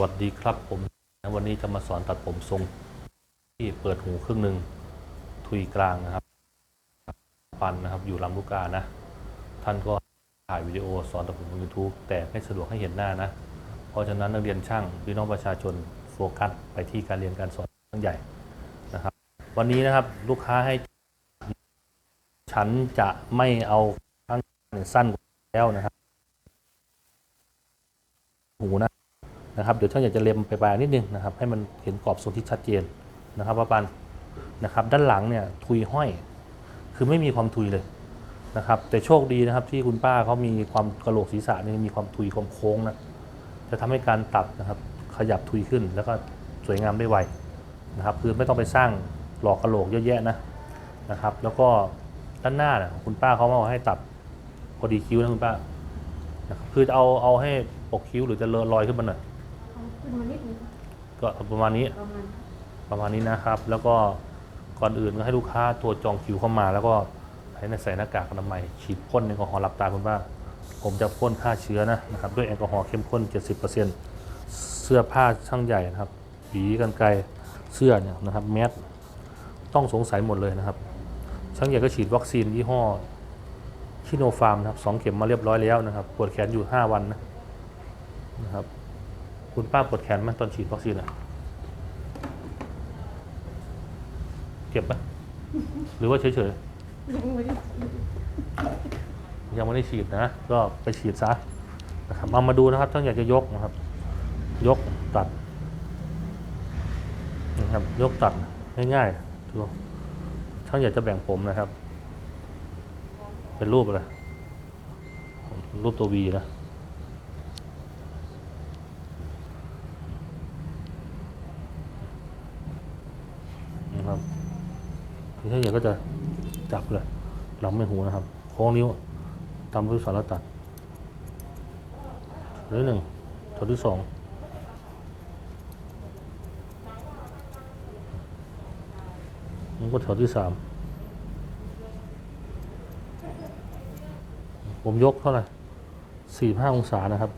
วัสดีครับผมวันนี้จะมาสอนตัดผมทรง ที่เปิดหูครึ่งหนึ่งทุยกลางนะครับปันนะครับอยู่ลำลูกกานะ ท่านก็ถ่ายวิดีโอสอนตัดผมบน YouTube แต่ไม่สะดวกให้เห็นหน้านะ เพราะฉะนั้นนักเรียนช่างพี่น้องประชาชนโฟกัสไปที่การเรียนการสอนเรื่องใหญ่นะครับ วันนี้นะครับลูกค้าให้ ฉันจะไม่เอาข้างสั้นแล้วนะครับ หูนะ นะครับเดี๋ยวช่างอยากจะเล็มไปปลายนิดนึงนะครับให้มันเห็นกรอบทรงที่ชัดเจนนะครับว่าปันนะครับด้านหลังเนี่ยทุยห้อย คือไม่มีความทุยเลยนะครับแต่โชคดีนะครับที่คุณป้าเขามีความกระโหลกศีรษะนี่มีความทุยความโค้งนะจะทำให้การตัดนะครับขยับทุยขึ้นแล้วก็สวยงามได้ไวนะครับคือไม่ต้องไปสร้างหลอกกระโหลกเยอะแยะนะนะครับ แล้วก็ด้านหน้านี่ยคุณป้าเขามาให้ตัดพอดีคิ้วนะคุณป้านะครับคือเอาเอาให้ปกคิ้วหรือจะเลอะรอยขึ้นมาหน่อย ขึ้นมานิดนึงก็ประมาณนี้ประมาณประมาณนี้นะครับ แล้วก็ก่อนอื่นก็ให้ลูกค้าตัวจองคิวเข้ามา แล้วก็ให้ใส่หน้ากากอนามัยฉีดพ่นแอลกอฮอล์หลับตาคุณป้าผมจะพ่นฆ่าเชื้อนะนะครับด้วยแอลกอฮอล์เข้มข้น 70%เสื้อผ้าช่างใหญ่นะครับหวีกันไกลเสื้อเนี่ยนะครับแมสต้องสงสัยหมดเลยนะครับ ช่างใหญ่ก็ฉีดวัคซีนยี่ห้อชิโนฟาร์มนะครับสองเข็มมาเรียบร้อยแล้วนะครับปวดแขนอยู่ 5 วันนะนะครับ คุณป้าปวดแขนไหมตอนฉีดวัคซีนอะเจ็บไหมหรือว่าเฉยๆ ยังไม่ได้ฉีดนะ ก็ไปฉีดซะนะครับเอามาดูนะครับท่านอยากจะยกนะครับ ยกตัดนะครับยกตัดง่ายๆดูท่านอยากจะแบ่งผมนะครับ เป็นรูปอะไรรูปตัววีนะ นะครับ ทีนี้เดี๋ยวก็จะจับเลยหลำไม่หูนะครับโค้งนิ้วตามด้วยสารตัดหรือหนึ่งถอดที่สองมันก็แถวที่สามผมยกเท่าไหร่สี่ห้าองศานะครับ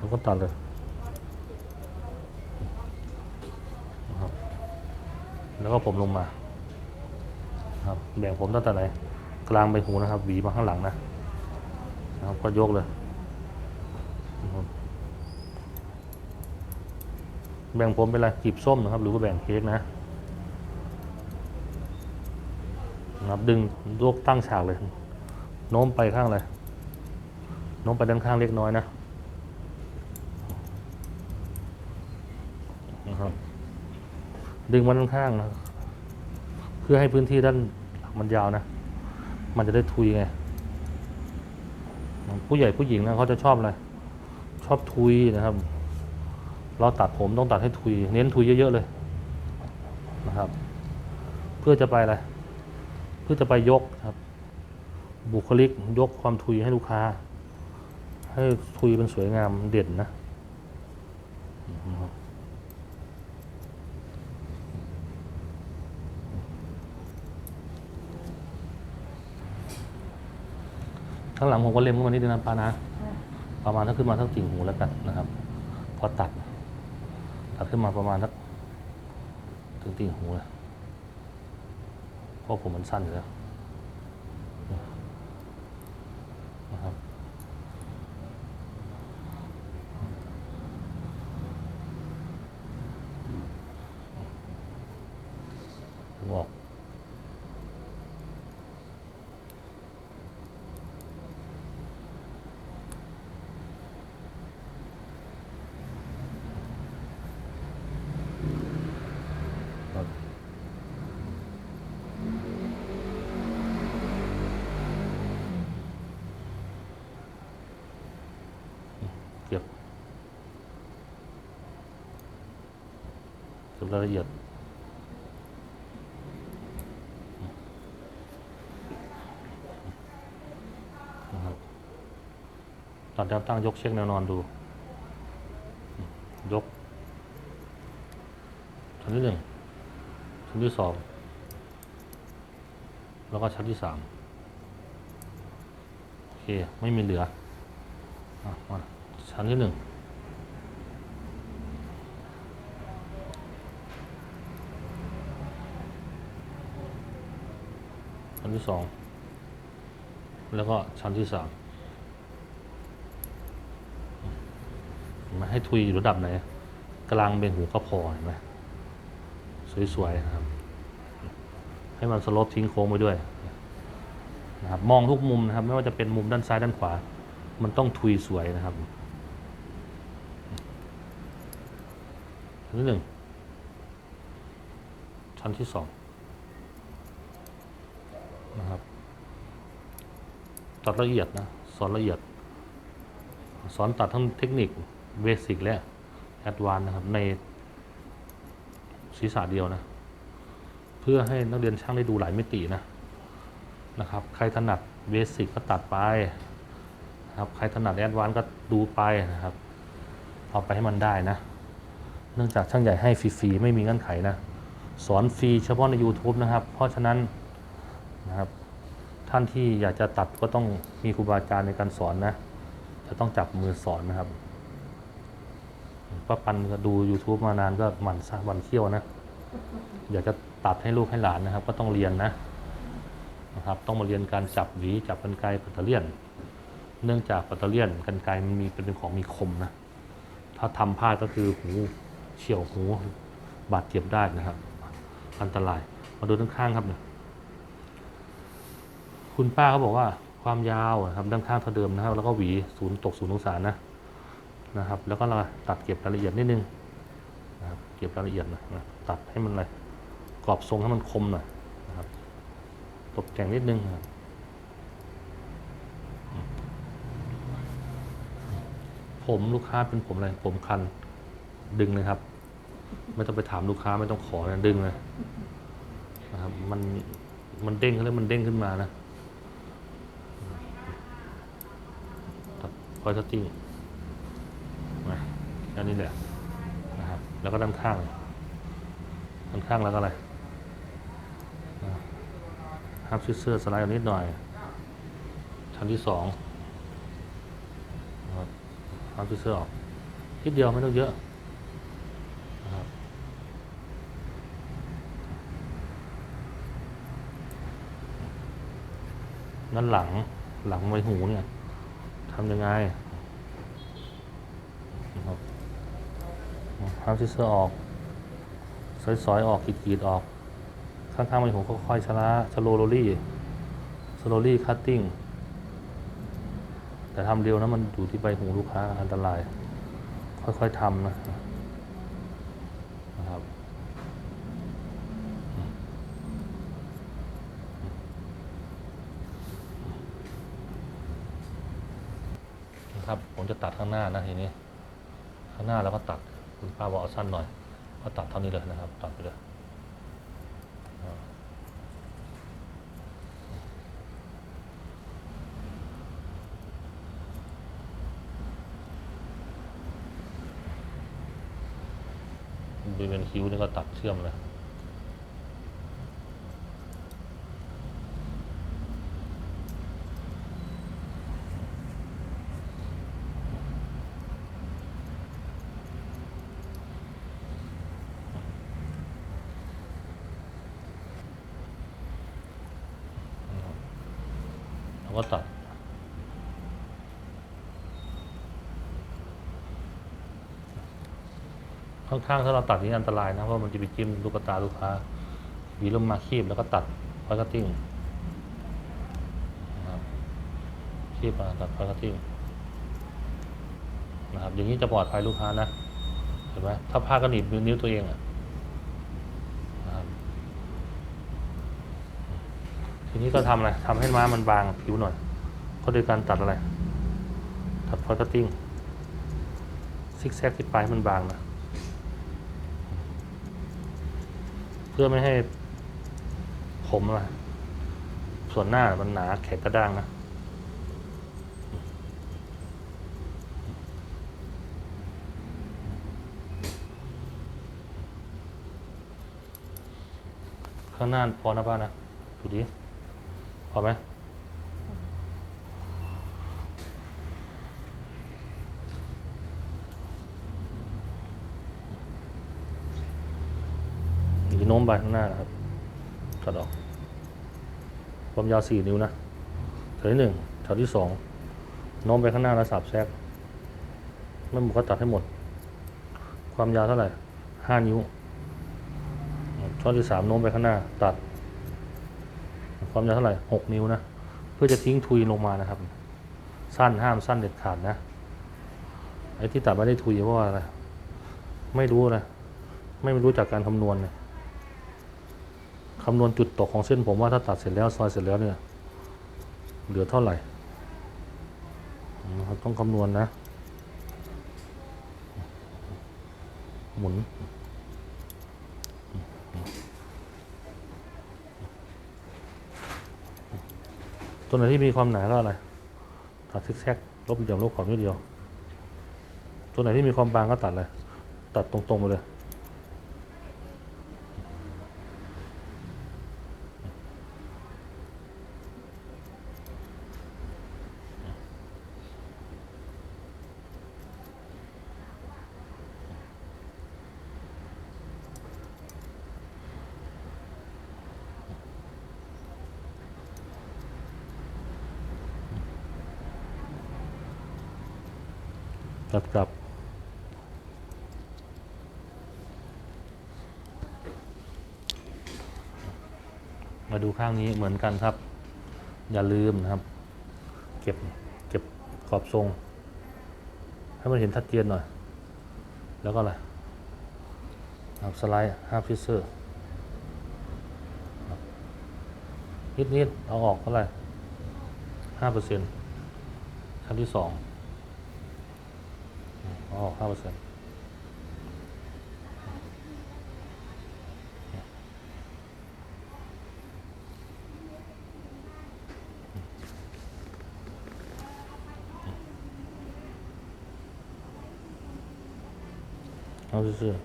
แล้วก็ ตัดเลยนะครับแล้วก็ผมลงมาครับแบ่งผมตั้งแต่ไหนกลางไปหูนะครับหวีมาข้างหลังนะนะครับก็ยกเลยแบ่งผมเป็นอะไรกีบส้มนะครับ หรือว่าแบ่งเค้กนะนะครับดึงยกตั้งฉากเลยโน้มไปข้างเลยโน้มไปด้านข้างเล็กน้อยนะ นะครับ ดึงมันข้างๆนะเพื่อให้พื้นที่ด้านหลังมันยาวนะ มันจะได้ทุยไง ผู้ใหญ่ผู้หญิงนะเขาจะชอบอะไร ชอบทุยนะครับ เราตัดผมต้องตัดให้ทุย เน้นทุยเยอะๆเลยนะครับ เพื่อจะไปอะไร เพื่อจะไปยกครับ บุคลิกยกความทุยให้ลูกค้า ให้ทุยเป็นสวยงามเด่นนะ ข้างหลังผมก็เล็มขึ้นมานิดนึงนะป้านะ ประมาณถ้าขึ้นมาทั้งติ่งหูแล้วกันนะครับ พอตัด ตัดขึ้นมาประมาณทักถึงติ่งหูเลยเพราะผมมันสั้นอยู่แล้วนะครับออก ครับเก็บเก็บ รายละเอียด นะครับตอนแนวตั้งยกเช็คแนวนอนดู ยก ชั้นที่หนึ่งชั้นที่สองแล้วก็ชั้นที่สามโอเค ไม่มีเหลืออะมาชั้นที่หนึ่ง นที่สองแล้วก็ชั้นที่สามมาให้ทุยอยู่ระดับไหนกลางเป็นหูก็พอเห็นไหมสวยๆนะครับ ให้มันสลปทิ้งโค้งไปด้วยนะครับมองทุกมุมนะครับ ไม่ว่าจะเป็นมุมด้านซ้ายด้านขวา มันต้องทุยสวยนะครับชั้นที่หนึ่งชั้นที่สอง นะครับตัดละเอียดนะสอนละเอียด สอนตัดทั้งเทคนิคเบสิกและแอดวานนะครับในศีรษะเดียวนะ เพื่อให้นักเรียนช่างได้ดูหลายมิตินะนะครับใครถนัดเบสิกก็ตัดไปนะครับใครถนัดแอดวานก็ดูไปนะครับเอาไปให้มันได้นะ เนื่องจากช่างใหญ่ให้ฟรีๆไม่มีเงื่อนไขนะ สอนฟรีเฉพาะใน YouTube นะครับ เพราะฉะนั้น นะครับ ท่านที่อยากจะตัดก็ต้องมีครูบาอาจารย์ในการสอนนะ จะต้องจับมือสอนนะครับป้าปันก็ดู YouTube มานานก็หมั่นซะหวันเขี้ยวนะ อยากจะตัดให้ลูกให้หลานนะครับ ก็ต้องเรียนนะนะครับ ต้องมาเรียนการจับหวีจับกันไกปัตเตอร์เลียน เนื่องจากปัตเตอร์เลียนกันไกมันมีเป็นของมีคมนะ ถ้าทำพลาดก็คือหูเฉียวหูบาดเจ็บได้นะครับ อันตราย มาดูด้านข้างครับเนี่ย คุณป้าเขาบอกว่าความยาวนะครับด้านข้างเท่าเดิมนะครับ แล้วก็หวีศูนย์ตกศูนย์องศานะนะครับ แล้วก็เราตัดเก็บรายละเอียดนิดนึงนะครับเก็บรายละเอียดนะนะตัดให้มันอะไรกรอบทรงให้มันคมหน่อยนะครับ ตกแต่งนิดนึงนะครับผมลูกค้าเป็นผมอะไรผมคันดึงเลยครับ ไม่ต้องไปถามลูกค้าไม่ต้องขอนะดึงเลยนะครับ มันมันเด้งขึ้นแล้วมันเด้งขึ้นมานะตัด พอยสติ้งนะแค่นี้แหละนะครับ แล้วก็ด้านข้าง ด้านข้างแล้วก็อะไรฮับซิเซอร์สไลด์นิดหน่อย ชั้นที่สองครับฮับซิเซอร์ออกนิดเดียวไม่ต้องเยอะนะครับด้านหลังหลังใบหูเนี่ย ทำยังไงครับฮับซิเซอร์ออกซอยๆออกขีดๆออก ข้างๆมันผมค่อยๆชะละชะโลโลลี่สโลลี่คัตติ้งแต่ทำเร็วนะมันอยู่ที่ใบหูลูกค้าอันตราย ค่อยๆทำนะนะครับ นะครับ ผมจะตัดข้างหน้านะทีนี้ ข้างหน้าแล้วก็ตัดคุณป้าบอกเอาสั้นหน่อย ก็ตัดเท่านี้เลยนะครับ ตัดไปเลยบริเวณคิ้วนี่ก็ตัดเชื่อมเลย แล้วก็ตัด ค่อนข้างถ้าเราตัดนี่อันตรายนะเพราะมันจะไปจิ้มลูกตาลูกค้าหวีลงมาคีบแล้วก็ตัดพอยคัตติ้งนะครับคีบมาตัดพอยคัตติ้งนะครับอย่างนี้จะปลอดภัยลูกค้านะเห็นไหมถ้าผ้าก็หนีบนิ้วตัวเองอะนะครับที นี้ก็ทำอะไรทำให้ม้ามันบางผิวหน่อย ก็โดยการตัดอะไร ตัดพอยคัตติ้งซิกแซกที่ปลายให้มันบางนะ เพื่อไม่ให้ผมอะส่วนหน้ามันหนาแข็งกระด้างนะข้างหน้าพอนะป้านะดูดิ พอไหมอีกโน้มไปข้างหน้านะครับตัดออกความยาวสี่นิ้วนะแถวที่หนึ่งแถวที่สองโน้มไปข้างหน้าแล้วสับแทรกไม่หมดก็ตัดให้หมด ความยาวเท่าไหร่ห้านิ้วช่อที่สามโน้มไปข้างหน้า ตัด ความยาวเท่าไหร่หกนิ้วนะ เพื่อจะทิ้งทุยลงมานะครับ สั้นห้ามสั้นเด็ดขาดนะ ไอ้ที่ตัดไม่ได้ทุยเพราะว่าอะไร ไม่รู้นะ ไม่รู้จากการคำนวณเนี่ยคำนวณจุดตกของเส้นผมว่าถ้าตัดเสร็จแล้วซอยเสร็จแล้วเนี่ย เหลือเท่าไหร่ ต้องคำนวณนะ หมุน ตัวไหนที่มีความหนาก็อะไรตัดซิกแซกลบเหลี่ยมลบขอบนิดเดียว ตัวไหนที่มีความบางก็ตัดเลย ตัดตรงๆไปเลย ตัดกลับมาดูข้างนี้เหมือนกันครับ อย่าลืมนะครับ เก็บเก็บขอบทรง ให้มันเห็นชัดเจนหน่อย แล้วก็อะไรครับสไลด์ห้าฟิเซอร์นิดนิดๆเอาออกเท่าไหร่ห้าเปอร์เซ็นต์ขั้นที่สอง อ๋อห้าเปอร์เซ็นต์เอาซื่อๆ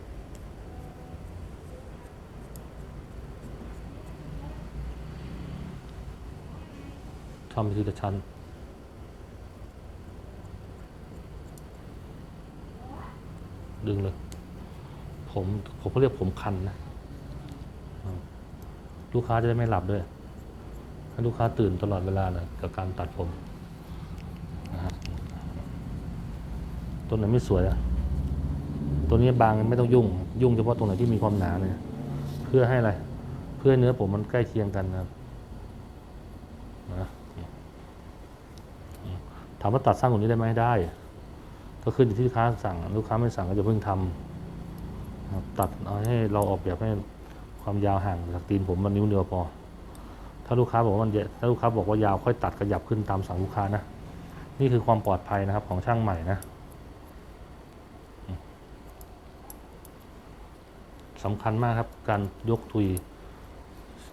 ทำไปทีละชั้น ดึงเลย ผมผมเขาเรียกผมคันนะลูกค้าจะได้ไม่หลับด้วยให้ลูกค้าตื่นตลอดเวลาเลยกับการตัดผมนะครับตัวไหนไม่สวยอะตัวนี้บางไม่ต้องยุ่ง ยุ่งเฉพาะตรงไหนที่มีความหนาเนี่ย เพื่อให้อะไร เพื่อเนื้อผมมันใกล้เคียงกันนะครับนะถามว่าตัดสั้นกว่านี้ได้ไหมได้ ก็ขึ้นอยู่ที่ลูกค้าสั่ง ลูกค้าไม่สั่งก็จะเพิ่งทำตัดเอาให้เราออกแบบให้ความยาวห่างจากตีนผมมันนิ้วเดียวพอ ถ้าลูกค้าบอกว่ามันถ้าลูกค้าบอกว่ายาวค่อยตัดขยับขึ้นตามสั่งลูกค้านะ นี่คือความปลอดภัยนะครับของช่างใหม่นะสำคัญมากครับการยกทุย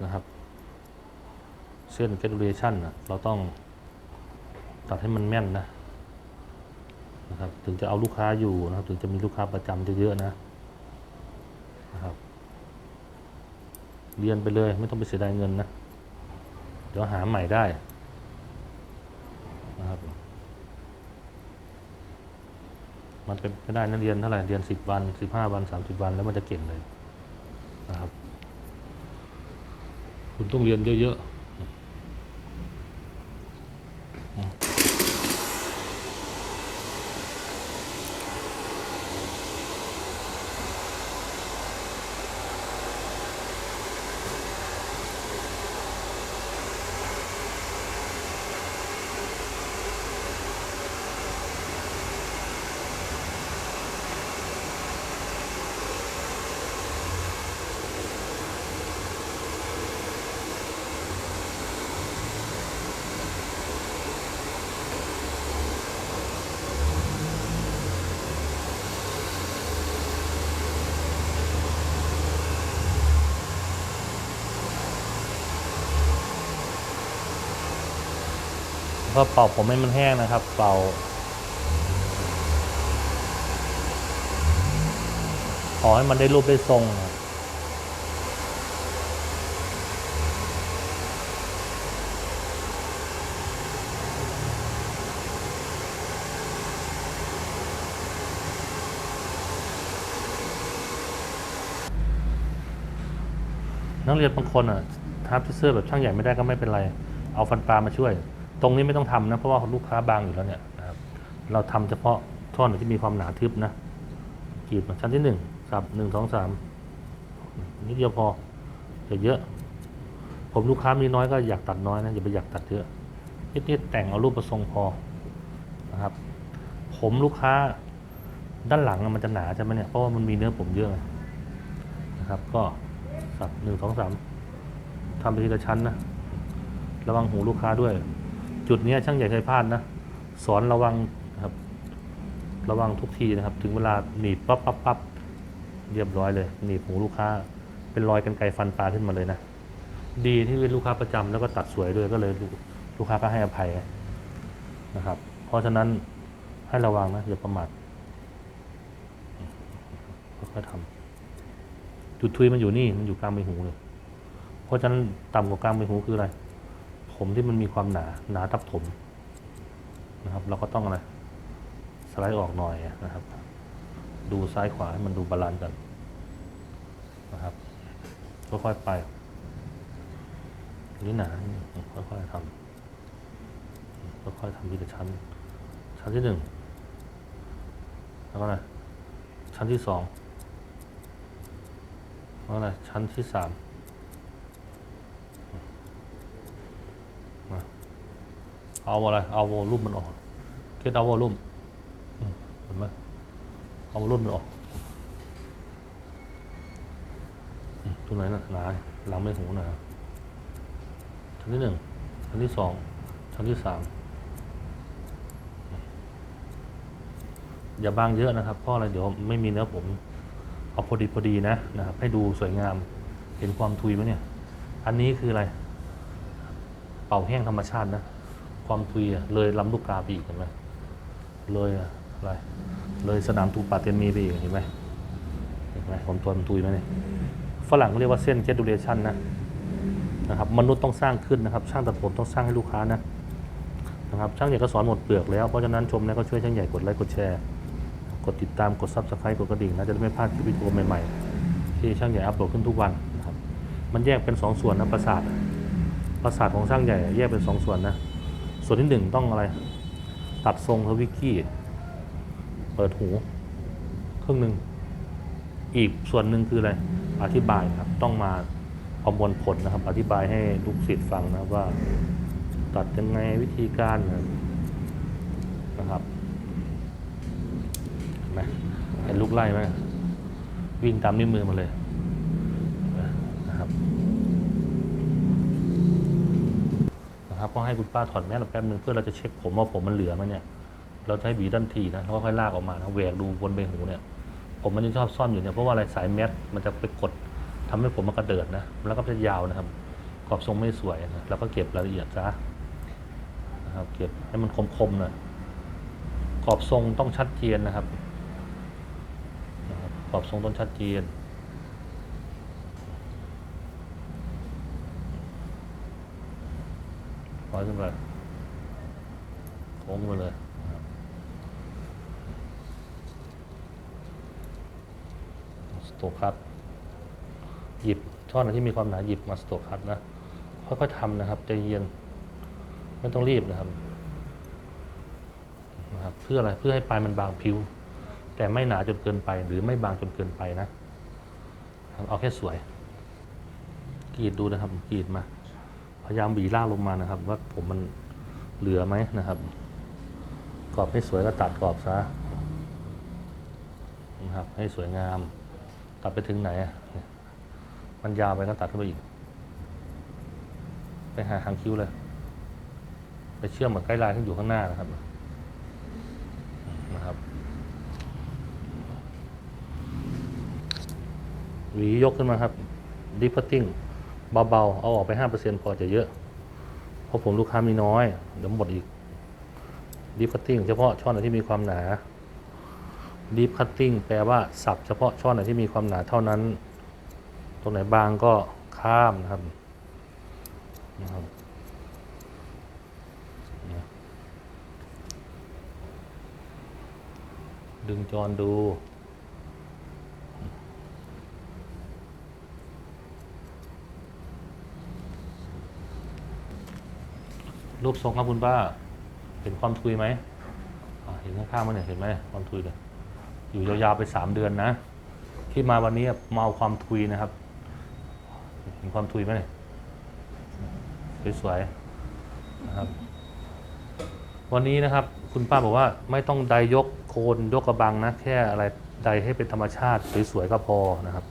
นะครับเส้น graduation นะเราต้องตัดให้มันแม่นนะ นะครับ ถึงจะเอาลูกค้าอยู่นะครับ ถึงจะมีลูกค้าประจำเยอะๆนะนะครับ เรียนไปเลยไม่ต้องไปเสียดายเงินนะ เดี๋ยวหาใหม่ได้นะครับ มันเป็นไม่ได้นะเรียนเท่าไหร่เรียนสิบวันสิบห้าวันสามสิบวันแล้วมันจะเก่งเลยนะครับ คุณต้องเรียนเยอะๆ ก็เป่าผมให้มันแห้งนะครับ เป่า ขอให้มันได้รูปได้ทรงนักเรียนบางคนอะทับที่เสื้อแบบช่างใหญ่ไม่ได้ก็ไม่เป็นไร เอาฟันปลามาช่วย ตรงนี้ไม่ต้องทำนะ เพราะว่าลูกค้าบางอยู่แล้วเนี่ยนะครับเราทำเฉพาะท่อนที่มีความหนาทึบนะกรีดมาชั้นที่หนึ่งครับหนึ่งสองสามนิดเดียวพออย่าเยอะ ผมลูกค้ามีน้อยก็อยากตัดน้อยนะอย่าไปอยากตัดเยอะนิดๆแต่งเอารูปประทรงพอนะครับ ผมลูกค้าด้านหลังมันจะหนาใช่ไหมเนี่ยเพราะว่ามันมีเนื้อผมเยอะนะครับ ก็สับหนึ่งสองสามทำไปทีละชั้นนะระวังหูลูกค้าด้วย จุดนี้ช่างใหญ่เคยพลาดนะ สอนระวังนะครับ ระวังทุกทีนะครับ ถึงเวลาหนีบปั๊บปั๊บปั๊บเรียบร้อยเลยหนีบหูลูกค้า เป็นรอยกันไกฟันปลาขึ้นมาเลยนะ ดีที่เป็นลูกค้าประจำแล้วก็ตัดสวยด้วยก็เลยลูกลูกค้าก็ให้อภัยนะครับ เพราะฉะนั้นให้ระวังนะอย่าประมาทค่อยๆทำจุดทุยมันอยู่นี่มันอยู่กลางใบหูเลย เพราะฉะนั้นต่ำกว่ากลางใบหูคืออะไร ผมที่มันมีความหนาหนาทับถมนะครับ เราก็ต้องอะไรสไลด์ออกหน่อยนะครับ ดูซ้ายขวาให้มันดูบาลานซ์กันนะครับค่อยๆไปนี่หนาค่อยๆทำค่อยๆทำทีละชั้น ชั้นที่หนึ่งแล้วก็อะไรชั้นที่สองแล้วก็อะไรชั้นที่สามมา เอาอะไร เอาวอลลุ่มมันออกเก็ตเอาวอลลุ่มเห็นไหมเอาวอลลุ่มมันออกตรงไหนน่ะหนาหลังไม่หูหนาชั้นที่หนึ่งชั้นที่สองชั้นที่สามอย่าบางเยอะนะครับเพราะอะไรเดี๋ยวไม่มีเนื้อผมเอาพอดีพอดีนะนะครับให้ดูสวยงามเห็นความทุยไหมเนี่ย อันนี้คืออะไร เป่าแห้งธรรมชาตินะ ความทุยอะเลยลำลูกกาไปอีกเห็นไหมเลยอะไรเลยสนามตูปาเตมีไปอีกเห็นไหมเห็นไหมผมตัวมันทุยไหมเนี่ยฝรั่งเรียกว่าเส้นเจดูเลชันนะนะครับมนุษย์ต้องสร้างขึ้นนะครับ ช่างตัดผมต้องสร้างให้ลูกค้านะนะครับช่างใหญ่ก็สอนหมดเปลือกแล้ว เพราะฉะนั้นชมแล้วก็ช่วยช่างใหญ่กดไลค์กดแชร์กดติดตามกดซับสไครต์กดกระดิ่งนะจะได้ไม่พลาดคลิปวิดีโอใหม่ๆ ที่ช่างใหญ่อัปโหลดขึ้นทุกวันนะครับมันแยกเป็นสองส่วนนะประสาทประสาทของช่างใหญ่แยกเป็นสองส่วนนะ ส่วนที่หนึ่งต้องอะไร ตัดทรงทวิกกี้ เปิดหูครึ่งหนึ่ง อีกส่วนหนึ่งคืออะไร อธิบายครับ ต้องมาประมวลผลนะครับ อธิบายให้ลูกศิษย์ฟังนะว่า ตัดยังไงวิธีการนะครับเห็นไหมเห็นลูกไล่ไหมวิ่งตามนิ้วมือมาเลยนะครับ นะครับก็ให้คุณป้าถอดแมสเราแป๊บนึงเพื่อเราจะเช็คผมว่าผมมันเหลือไหมเนี่ยเราจะให้บีด้านทีนะแล้วก็ค่อยลากออกมานะแหวกดูบนใบหูเนี่ย ผมมันจะชอบซ่อนอยู่เนี่ยเพราะว่าอะไรสายแมสมันจะไปกดทำให้ผมมันกระเดิดนะแล้วก็จะยาวนะครับกรอบทรงไม่สวยนะแล้วก็เก็บรายละเอียดซะนะครับ เก็บให้มันคมๆหน่อยกรอบทรงต้องชัดเจนนะครับนะครับกรอบทรงต้องชัดเจน ร้อยขึ้นไปโค้งมาเลยสโตคัตหยิบช่อนไหนที่มีความหนาหยิบมาสโตคัตนะ ค่อยๆทำนะครับใจเย็นไม่ต้องรีบนะครับนะครับเพื่ออะไรเพื่อให้ปลายมันบางผิว แต่ไม่หนาจนเกินไปหรือไม่บางจนเกินไปนะเอาแค่สวยกรีดดูนะครับกรีดมา พยายามบีล่าลงมานะครับ ว่าผมมันเหลือไหมนะครับ กรอบให้สวยก็ตัดกรอบซะนะครับ ให้สวยงาม ตัดไปถึงไหนมันยาวไปก็ตัดขึ้นไปอีก ไปหาหางคิ้วเลย ไปเชื่อมกับไกด์ไลน์ที่อยู่ข้างหน้านะครับนะครับหวียกขึ้นมาครับดิฟเฟอร์ติ้ง เบาๆ เอาออกไปห้าเปอร์เซ็นพอจะเยอะ เพราะผมลูกค้ามีน้อย เดี๋ยวหมดอีกดิฟเฟอร์ติ้งเฉพาะช่อนไหนที่มีความหนา deep cutting แปลว่าสับเฉพาะช่อนไหนที่มีความหนาเท่านั้น ตรงไหนบางก็ข้ามนะครับนะครับนะดึงจอนดู รูปทรงครับคุณป้า เห็นความทุยไหมเห็นข้างๆมันเนี่ยเห็นไหมความทุยเนี่ยอยู่ยาวๆไปสามเดือนนะ ที่มาวันนี้มาเอาความทุยนะครับ เห็นความทุยไหมเนี่ยสวยๆนะครับ วันนี้นะครับ คุณป้าบอกว่าไม่ต้องใดยกโคนยกกระบังนะ แค่อะไรใดให้เป็นธรรมชาติสวยๆก็พอนะครับ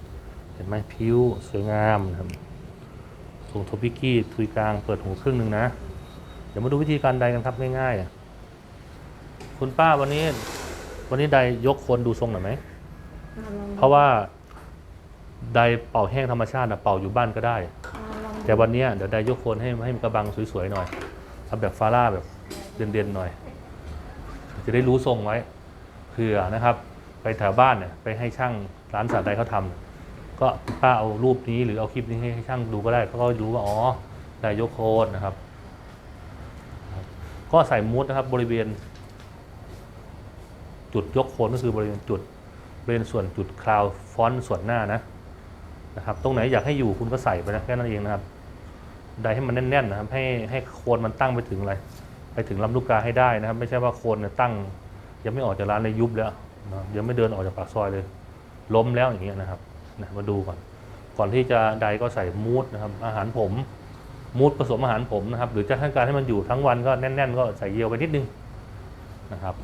เห็นไหมผิวสวยงามนะครับส่งโทปิกี้ทุยกลางเปิดหูครึ่งหนึ่งนะ เดี๋ยวมาดูวิธีการใดกันครับง่ายๆคุณป้าวันนี้ วันนี้ใดยกโคนดูทรงหน่อยไหมอ่ลองเพราะว่าใดเป่าแห้งธรรมชาตินะเป่าอยู่บ้านก็ได้อ่าลองแต่วันเนี้ยเดี๋ยวใดยกโคนให้ให้มันกระบังสวยๆหน่อยทำแบบฟาร่าแบบเด่นๆหน่อย จะได้รู้ทรงไว้เผื่อนะครับ ไปแถวบ้านเนี่ยไปให้ช่างร้านสาดใดเขาทำก็ป้าเอารูปนี้หรือเอาคลิปนี้ให้ช่างดูก็ได้เขาก็รู้ว่าอ๋อใดยกโคนนะครับ ก็ใส่มูดนะครับบริเวณ จุดยกโคนก็คือบริเวณจุดบริเวณส่วนจุดคลาวฟอนต์ส่วนหน้านะนะครับ ตรงไหนอยากให้อยู่คุณก็ใส่ไปนะแค่นั้นเองนะครับใดให้มันแน่นๆนะครับให้ให้โคนมันตั้งไปถึงอะไรไปถึงลำลูกกาให้ได้นะครับ ไม่ใช่ว่าโคนเนี่ยตั้ง ยังไม่ออกจากร้านเลยยุบแล้วนะยังไม่เดินออกจากปากซอยเลย ล้มแล้วอย่างเงี้ยนะครับนะมาดูก่อนก่อนที่จะใดก็ใส่มูดนะครับ อาหารผม มูดผสมอาหารผมนะครับ หรือจะให้การให้มันอยู่ทั้งวันก็แน่น ๆ ก็ใส่เยลไปนิดนึงนะครับ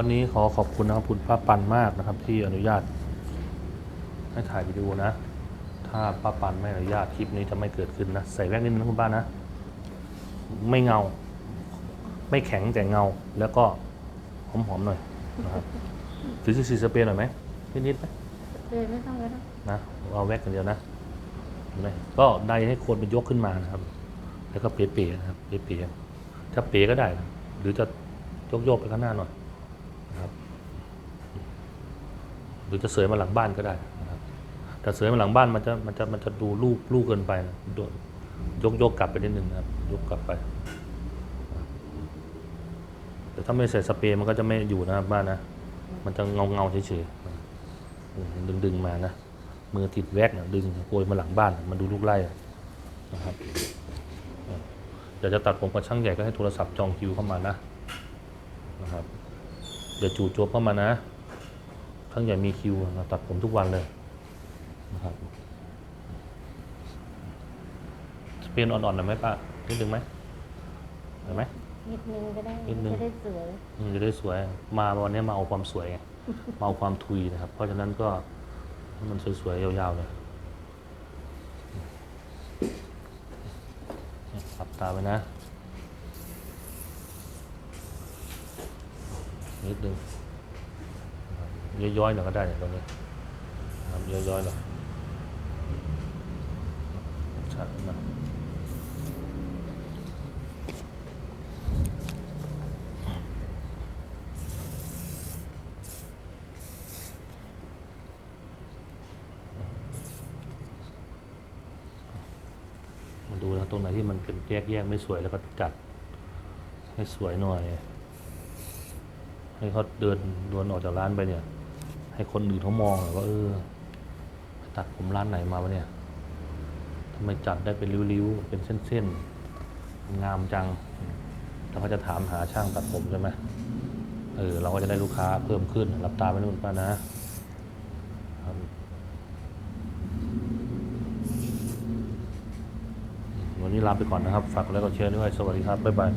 วันนี้ขอขอบคุณนะครับคุณป้าปันมากนะครับ ที่อนุญาต ให้ถ่ายวิดีโอนะ ถ้าป้าปันไม่อนุญาตคลิปนี้จะไม่เกิดขึ้นนะ ใส่แว่นนิดนึงนะคุณป้านะ ไม่เงา ไม่แข็งแต่เงา แล้วก็หอมๆหน่อยนะครับถือสีสเปรย์หน่อยไหมนิดๆไหมเลยไม่ต้องแล้วนะนะเอาแว็กกันเดียวนะเห็นไหมก็ไดให้โคนมันยกขึ้นมานะครับ แล้วก็เป๋ๆนะครับเป๋ๆถ้าเป๋ก็ได้นะหรือจะโยกๆไปข้างหน้าหน่อยนะครับ หรือจะเสยมาหลังบ้านก็ได้นะครับแต่เสยมาหลังบ้านมันจะมันจะมันจะดูลูกลูกเกินไปโดนยกยกกลับไปนิดนึงนะครับ ยกกลับไป แต่ถ้าไม่ใส่สเปรย์มันก็จะไม่อยู่นะครับบ้านนะ มันจะเงาเงาเฉยๆดึงดึงๆมานะมือติดแว็กนะดึงโกยมาหลังบ้านมันดูลูกไล่อะนะครับเดี๋ยวจะตัดผมกับช่างใหญ่ก็ให้โทรศัพท์จองคิวเข้ามานะนะครับเดี๋ยวจู่โจบเข้ามานะ ช่างใหญ่มีคิวนะตัดผมทุกวันเลยนะครับสเปนอ่อนๆหน่อยไหมป้านิดนึงไหมเห็นไหม นิดนึงก็ได้นิดนึง จะได้สวยอืมจะได้สวยมาวันนี้มาเอาความสวยไง มาเอาความทุยนะครับ เพราะฉะนั้นก็ให้มันสวยๆยาวๆเลยปรับตาไปนะ นิดนึงนะครับ ย้อยๆหน่อยก็ได้เนี่ยตรงนี้นะครับย้อยๆหน่อยชัดมาดูนะตรงไหนที่มันเป็นแยกแยกๆไม่สวยแล้วก็จัดให้สวยหน่อย ให้เขาเดินดวนออกจากร้านไปเนี่ย ให้คนอื่นเขามองหน่อยว่าเออตัดผมร้านไหนมาวะเนี่ยทำไมจัดได้เป็นริ้วๆ เป็นเส้นๆ งามจัง แล้วเขาจะถามหาช่างตัดผมใช่ไหมเออเราก็จะได้ลูกค้าเพิ่มขึ้น รับตาไปนู่นป้านะวันนี้ลาไปก่อนนะครับ ฝากแล้วก็แชร์ด้วย สวัสดีครับ บ๊ายบาย